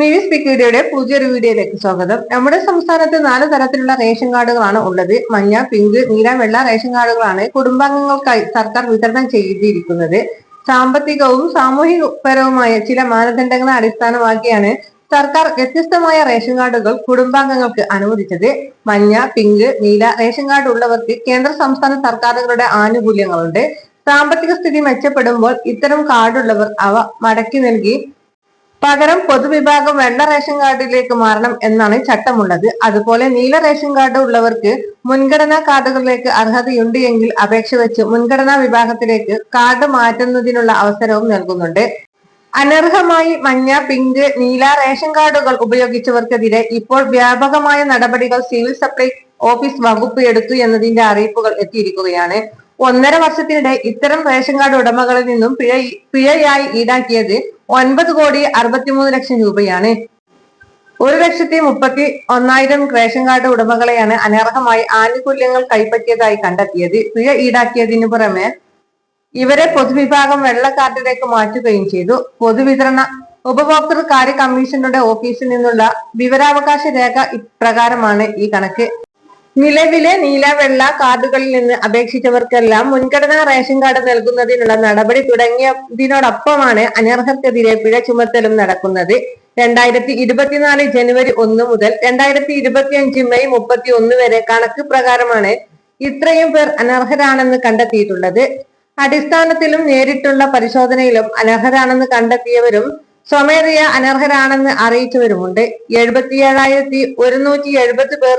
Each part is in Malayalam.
മിവി സ്പീക്ക് വീഡിയോയുടെ പുതിയൊരു വീഡിയോയിലേക്ക് സ്വാഗതം. നമ്മുടെ സംസ്ഥാനത്ത് നാല് തരത്തിലുള്ള റേഷൻ കാർഡുകളാണ് ഉള്ളത്. മഞ്ഞ പിങ്ക് നീല വെള്ള റേഷൻ കാർഡുകളാണ് കുടുംബാംഗങ്ങൾക്കായി സർക്കാർ വിതരണം ചെയ്തിരിക്കുന്നത്. സാമ്പത്തികവും സാമൂഹികപരവുമായ ചില മാനദണ്ഡങ്ങളെ അടിസ്ഥാനമാക്കിയാണ് സർക്കാർ വ്യത്യസ്തമായ റേഷൻ കാർഡുകൾ കുടുംബാംഗങ്ങൾക്ക് അനുവദിച്ചത്. മഞ്ഞ പിങ്ക് നീല റേഷൻ കാർഡ് ഉള്ളവർക്ക് കേന്ദ്ര സംസ്ഥാന സർക്കാരുകളുടെ ആനുകൂല്യങ്ങളുണ്ട്. സാമ്പത്തിക സ്ഥിതി മെച്ചപ്പെടുമ്പോൾ ഇത്തരം കാർഡുള്ളവർ അവ മടക്കി നൽകി പകരം പൊതുവിഭാഗം വെള്ള റേഷൻ കാർഡിലേക്ക് മാറണം എന്നാണ് ചട്ടമുള്ളത്. അതുപോലെ നീല റേഷൻ കാർഡ് ഉള്ളവർക്ക് മുൻഗണനാ കാർഡുകളിലേക്ക് അർഹതയുണ്ട് എങ്കിൽ അപേക്ഷ വെച്ച് മുൻഗണനാ വിഭാഗത്തിലേക്ക് കാർഡ് മാറ്റുന്നതിനുള്ള അവസരവും നൽകുന്നുണ്ട്. അനർഹമായി മഞ്ഞ പിങ്ക് നീല റേഷൻ കാർഡുകൾ ഉപയോഗിച്ചവർക്കെതിരെ ഇപ്പോൾ വ്യാപകമായ നടപടികൾ സിവിൽ സപ്ലൈ ഓഫീസ് വകുപ്പ് എടുത്തു എന്നതിന്റെ അറിയിപ്പുകൾ എത്തിയിരിക്കുകയാണ്. ഒന്നര വർഷത്തിനിടെ ഇത്തരം റേഷൻ കാർഡ് ഉടമകളിൽ നിന്നും പിഴ പിഴയായി ഈടാക്കിയത് ഒൻപത് കോടി അറുപത്തിമൂന്ന് ലക്ഷം രൂപയാണ്. ഒരു ലക്ഷത്തി മുപ്പത്തി ഒന്നായിരം റേഷൻ കാർഡ് ഉടമകളെയാണ് അനർഹമായി ആനുകൂല്യങ്ങൾ കൈപ്പറ്റിയതായി കണ്ടെത്തിയത്. പിഴ ഈടാക്കിയതിനു പുറമെ ഇവരെ പൊതുവിഭാഗം വെള്ള കാർഡിലേക്ക് മാറ്റുകയും ചെയ്തു. പൊതുവിതരണ ഉപഭോക്തൃ കാര്യ കമ്മീഷനുടെ ഓഫീസിൽ നിന്നുള്ള വിവരാവകാശ രേഖ ഇപ്രകാരമാണ് ഈ കണക്ക്. നിലവിലെ നീല വെള്ള കാർഡുകളിൽ നിന്ന് അപേക്ഷിച്ചവർക്കെല്ലാം മുൻഗണനാ റേഷൻ കാർഡ് നൽകുന്നതിനുള്ള നടപടി തുടങ്ങിയതിനോടൊപ്പമാണ് അനർഹർക്കെതിരെ പിഴ ചുമത്തലും നടക്കുന്നത്. രണ്ടായിരത്തി ഇരുപത്തിനാല് ജനുവരി ഒന്ന് മുതൽ രണ്ടായിരത്തി ഇരുപത്തിയഞ്ച് മെയ് മുപ്പത്തി ഒന്ന് വരെ കണക്ക് പ്രകാരമാണ് ഇത്രയും പേർ അനർഹരാണെന്ന് കണ്ടെത്തിയിട്ടുള്ളത്. അടിസ്ഥാനത്തിലും നേരിട്ടുള്ള പരിശോധനയിലും അനർഹരാണെന്ന് കണ്ടെത്തിയവരും സ്വമേറിയ അനർഹരാണെന്ന് അറിയിച്ചവരുമുണ്ട്. എഴുപത്തിയേഴായിരത്തി ഒരുന്നൂറ്റി എഴുപത് പേർ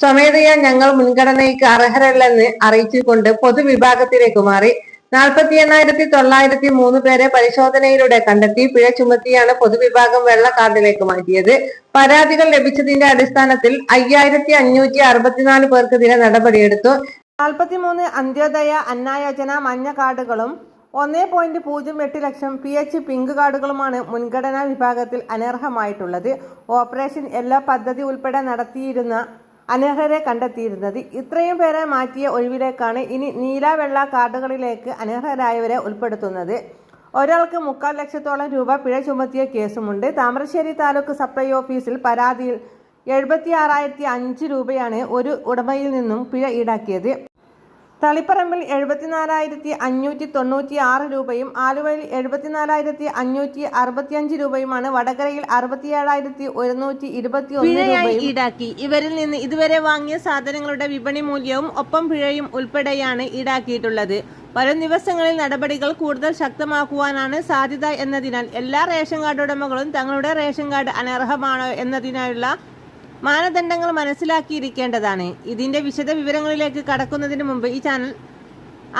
സ്വമേധയാ ഞങ്ങൾ മുൻഗണനയ്ക്ക് അർഹരല്ലെന്ന് അറിയിച്ചുകൊണ്ട് പൊതുവിഭാഗത്തിലേക്ക് മാറി. നാൽപ്പത്തി എണ്ണായിരത്തി തൊള്ളായിരത്തി മൂന്ന് പേരെ പരിശോധനയിലൂടെ കണ്ടെത്തി പിഴ ചുമത്തിയാണ് പൊതുവിഭാഗം വെള്ള കാർഡിലേക്ക് മാറ്റിയത്. പരാതികൾ ലഭിച്ചതിന്റെ അടിസ്ഥാനത്തിൽ അയ്യായിരത്തി അഞ്ഞൂറ്റി അറുപത്തിനാല് പേർക്കെതിരെ നടപടിയെടുത്തു. നാൽപ്പത്തിമൂന്ന് അന്ത്യോദയ അന്നായോജന മഞ്ഞ കാർഡുകളും ഒന്നേ പോയിന്റ് പൂജ്യം എട്ട് ലക്ഷം പി എച്ച് പിങ്ക് കാർഡുകളുമാണ് മുൻഗണനാ വിഭാഗത്തിൽ അനർഹമായിട്ടുള്ളത്. ഓപ്പറേഷൻ എല്ലാ പദ്ധതി ഉൾപ്പെടെ നടത്തിയിരുന്ന അനർഹരെ കണ്ടെത്തിയിരുന്നത്. ഇത്രയും പേരെ മാറ്റിയ ഒഴിവിലേക്കാണ് ഇനി നീല വെള്ള കാർഡുകളിലേക്ക് അനർഹരായവരെ ഉൾപ്പെടുത്തുന്നത്. ഒരാൾക്ക് മുക്കാൽ ലക്ഷത്തോളം രൂപ പിഴ ചുമത്തിയ കേസുമുണ്ട്. താമരശ്ശേരി താലൂക്ക് സപ്ലൈ ഓഫീസിൽ പരാതിയിൽ എഴുപത്തി ആറായിരത്തി അഞ്ച് രൂപയാണ് ഒരു ഉടമയിൽ നിന്നും പിഴ ഈടാക്കിയത്. തളിപ്പറമ്പിൽ എഴുപത്തിനാലായിരത്തി അഞ്ഞൂറ്റി തൊണ്ണൂറ്റി ആറ് രൂപയും ആലുവയിൽ എഴുപത്തിനാലായിരത്തി അഞ്ഞൂറ്റി അറുപത്തിയഞ്ച് രൂപയുമാണ് വടകരയിൽ അറുപത്തിയേഴായിരത്തി ഒരുന്നൂറ്റി ഇരുപത്തി പിഴയായി ഈടാക്കി. ഇവരിൽ നിന്ന് ഇതുവരെ വാങ്ങിയ സാധനങ്ങളുടെ വിപണി മൂല്യവും ഒപ്പം പിഴയും ഉൾപ്പെടെയാണ് ഈടാക്കിയിട്ടുള്ളത്. വരും ദിവസങ്ങളിൽ നടപടികൾ കൂടുതൽ ശക്തമാക്കുവാനാണ് സാധ്യത എന്നതിനാൽ എല്ലാ റേഷൻ കാർഡ് ഉടമകളും തങ്ങളുടെ റേഷൻ കാർഡ് അനർഹമാണോ എന്നതിനായുള്ള മാനദണ്ഡങ്ങൾ മനസ്സിലാക്കിയിരിക്കേണ്ടതാണ്. ഇതിന്റെ വിശദ വിവരങ്ങളിലേക്ക് കടക്കുന്നതിന് മുമ്പ് ഈ ചാനൽ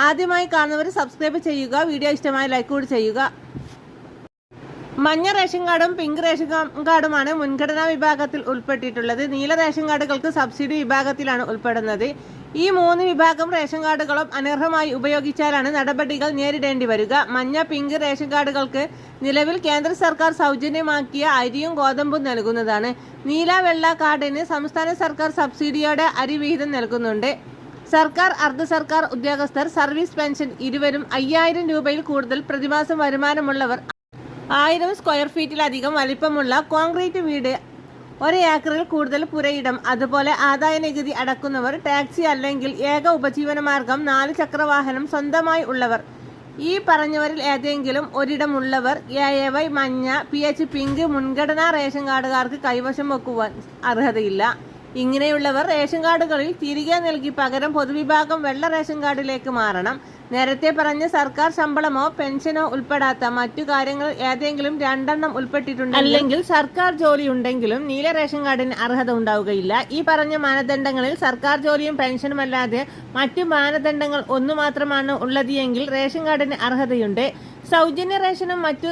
ആദ്യമായി കാണുന്നവർ സബ്സ്ക്രൈബ് ചെയ്യുക വീഡിയോ ഇഷ്ടമായി ലൈക്ക് കൂടി ചെയ്യുക. മഞ്ഞ റേഷൻ കാർഡും പിങ്ക് റേഷൻ കാർഡുമാണ് മുൻഗണനാ വിഭാഗത്തിൽ ഉൾപ്പെട്ടിട്ടുള്ളത്. നീല റേഷൻ കാർഡുകൾക്ക് സബ്സിഡി വിഭാഗത്തിലാണ് ഉൾപ്പെടുന്നത്. ഈ മൂന്ന് വിഭാഗം റേഷൻ കാർഡുകളും അനർഹമായി ഉപയോഗിച്ചാലാണ് നടപടികൾ നേരിടേണ്ടി വരിക. മഞ്ഞ പിങ്ക് റേഷൻ കാർഡുകൾക്ക് നിലവിൽ കേന്ദ്ര സർക്കാർ സൗജന്യമാക്കിയ അരിയും ഗോതമ്പും നൽകുന്നതാണ്. നീല വെള്ള കാർഡിന് സംസ്ഥാന സർക്കാർ സബ്സിഡിയോടെ അരി വിഹിതം നൽകുന്നുണ്ട്. സർക്കാർ അർദ്ധ സർക്കാർ ഉദ്യോഗസ്ഥർ സർവീസ് പെൻഷൻ ഇരുവരും അയ്യായിരം രൂപയിൽ കൂടുതൽ പ്രതിമാസം വരുമാനമുള്ളവർ ആയിരം സ്ക്വയർ ഫീറ്റിലധികം വലിപ്പമുള്ള കോൺക്രീറ്റ് വീട് ഒരു ഏക്കറിൽ കൂടുതൽ പുരയിടം അതുപോലെ ആദായ നികുതി അടക്കുന്നവർ ടാക്സി അല്ലെങ്കിൽ ഏക ഉപജീവനമാർഗം നാല് ചക്രവാഹനം സ്വന്തമായി ഉള്ളവർ. ഈ പറഞ്ഞവരിൽ ഏതെങ്കിലും ഒരിടമുള്ളവർ എ വൈ മഞ്ഞ പി എച്ച് പിങ്ക് മുൻഗണനാ റേഷൻ കാർഡുകാർക്ക് കൈവശം വെക്കുവാൻ അർഹതയില്ല. ഇങ്ങനെയുള്ളവർ റേഷൻ കാർഡുകളിൽ തിരികെ നൽകി പകരം പൊതുവിഭാഗം വെള്ള റേഷൻ കാർഡിലേക്ക് മാറണം. നേരത്തെ പറഞ്ഞ സർക്കാർ ശമ്പളമോ പെൻഷനോ ഉൾപ്പെടാത്ത മറ്റു കാര്യങ്ങൾ ഏതെങ്കിലും രണ്ടെണ്ണം ഉൾപ്പെട്ടിട്ടുണ്ട് അല്ലെങ്കിൽ സർക്കാർ ജോലി ഉണ്ടെങ്കിലും നീല റേഷൻ കാർഡിന് അർഹത ഉണ്ടാവുകയില്ല. ഈ പറഞ്ഞ മാനദണ്ഡങ്ങളിൽ സർക്കാർ ജോലിയും പെൻഷനും അല്ലാതെ മറ്റു മാനദണ്ഡങ്ങൾ ഒന്നു മാത്രമാണ് ഉള്ളത് എങ്കിൽ റേഷൻ കാർഡിന് അർഹതയുണ്ട്. സൗജന്യ റേഷനും മറ്റു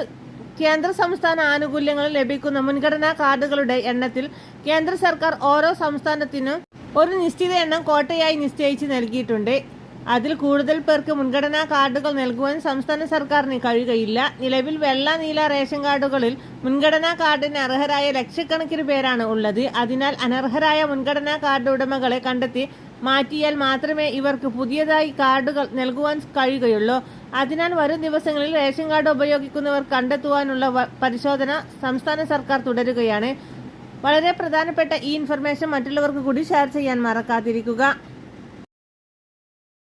കേന്ദ്ര സംസ്ഥാന ആനുകൂല്യങ്ങൾ ലഭിക്കുന്ന മുൻഗണനാ കാർഡുകളുടെ എണ്ണത്തിൽ കേന്ദ്ര സർക്കാർ ഓരോ സംസ്ഥാനത്തിനും ഒരു നിശ്ചിത എണ്ണം കോട്ടയായി നിശ്ചയിച്ച് നൽകിയിട്ടുണ്ട്. അതിൽ കൂടുതൽ പേർക്ക് മുൻഗണനാ കാർഡുകൾ നൽകുവാൻ സംസ്ഥാന സർക്കാരിന് കഴിയുകയില്ല. നിലവിൽ വെള്ള നീല റേഷൻ കാർഡുകളിൽ മുൻഗണനാ കാർഡിന് അർഹരായ ലക്ഷക്കണക്കിന് പേരാണ് ഉള്ളത്. അതിനാൽ അനർഹരായ മുൻഗണനാ കാർഡ് ഉടമകളെ കണ്ടെത്തി മാറ്റിയാൽ മാത്രമേ ഇവർക്ക് പുതിയതായി കാർഡുകൾ നൽകുവാൻ കഴിയുകയുള്ളൂ. അതിനാൽ വരും ദിവസങ്ങളിൽ റേഷൻ കാർഡ് ഉപയോഗിക്കുന്നവർ കണ്ടെത്തുവാനുള്ള പരിശോധന സംസ്ഥാന സർക്കാർ തുടരുകയാണ്. വളരെ പ്രധാനപ്പെട്ട ഈ ഇൻഫർമേഷൻ മറ്റുള്ളവർക്ക് കൂടി ഷെയർ ചെയ്യാൻ മറക്കാതിരിക്കുക.